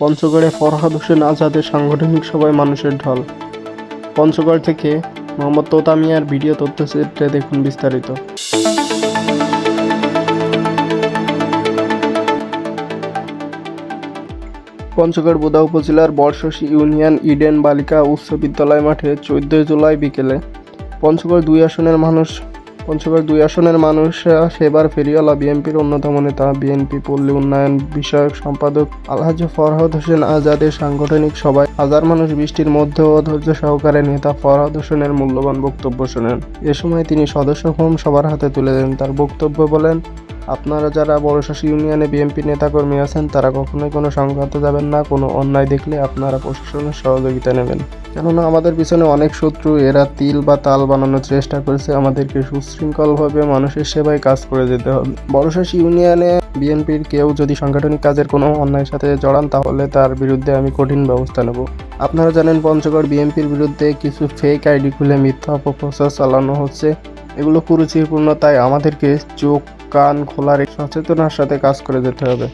পঞ্চগড়ে ফরহাদ হোসেন আজাদের সাংগঠনিক সভায় মানুষের ঢল। পঞ্চগড় থেকে মোহাম্মদ তোতা মিয়ার ভিডিও তথ্যচিত্রে দেখুন বিস্তারিত। পঞ্চগড় বোদা উপজেলার বর্ষসী ইউনিয়ন ইডেন বালিকা উচ্চ বিদ্যালয় মাঠে চোদ্দই জুলাই বিকেলে পঞ্চগড় দুই আসনের মানুষ পঞ্চগড় দুই আসনের মানুষ সেবার ফেরিওয়ালা বিএনপির অন্যতম নেতা। বিএনপি পল্লী উন্নয়ন বিষয়ক সম্পাদক আলহাজ ফরহাদ হোসেন আজাদের সাংগঠনিক সভায় হাজার মানুষ বৃষ্টির মধ্যেও ধৈর্য সহকারে নেতা ফরহাদ হোসেনের মূল্যবান বক্তব্য শোনেন। এ সময় তিনি সদস্য হোম সবার হাতে তুলে দেন। তার বক্তব্য বলেন আপনারা যারা বড়শাসী ইউনিয়নে বিএনপি নেতাকর্মী আছেন, তারা কখনোই কোনো সংঘাতে যাবেন না, কোনো অন্যায় দেখলে আপনারা প্রশাসনের সহযোগিতা নেবেন। কেননা আমাদের পিছনে অনেক শত্রু, এরা তিল বা তাল বানানোর চেষ্টা করেছে। আমাদেরকে সুশৃঙ্খলভাবে মানুষের সেবায় কাজ করে যেতে হবে। বড়শাসী ইউনিয়নে বিএনপির কেউ যদি সাংগঠনিক কাজের কোনো অন্যায়ের সাথে জড়ান, তাহলে তার বিরুদ্ধে আমি কঠিন ব্যবস্থা নেব। আপনারা জানেন, পঞ্চগড় বিএনপির বিরুদ্ধে কিছু ফেক আইডি খুলে মিথ্যা অপপ্রচার চালানো হচ্ছে। এগুলো কুরুচিপূর্ণ, তাই আমাদেরকে চোখ, কান খোলার সচেতনার সাথে কাজ করে যেতে হবে।